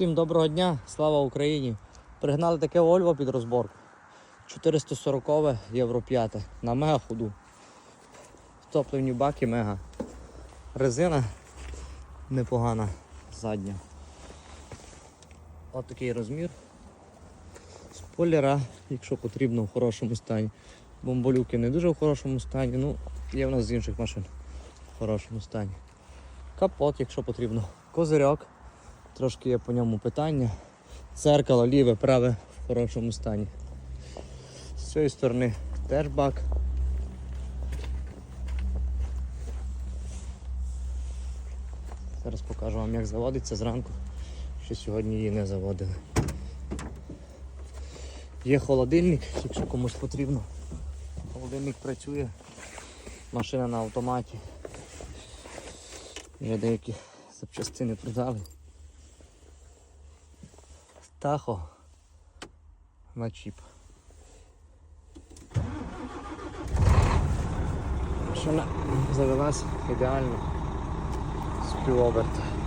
Всім доброго дня, слава Україні! Пригнали таке Вольво під розборку. 440 євро 5 на мега ходу. Топливні баки мега. Резина непогана задня. От такий розмір. Спойлера, якщо потрібно, в хорошому стані. Бомболюки не дуже в хорошому стані, ну є в нас з інших машин в хорошому стані. Капот, якщо потрібно. Козирьок. Трошки є по ньому питання. Церкало ліве, праве в хорошому стані. З цієї сторони теж бак. Зараз покажу вам, як заводиться зранку, що сьогодні її не заводили. Є холодильник, якщо комусь потрібно. Холодильник працює, машина на автоматі. Вже деякі запчастини продали. Тахо на чіп. Машина завелась ідеально з півоберта.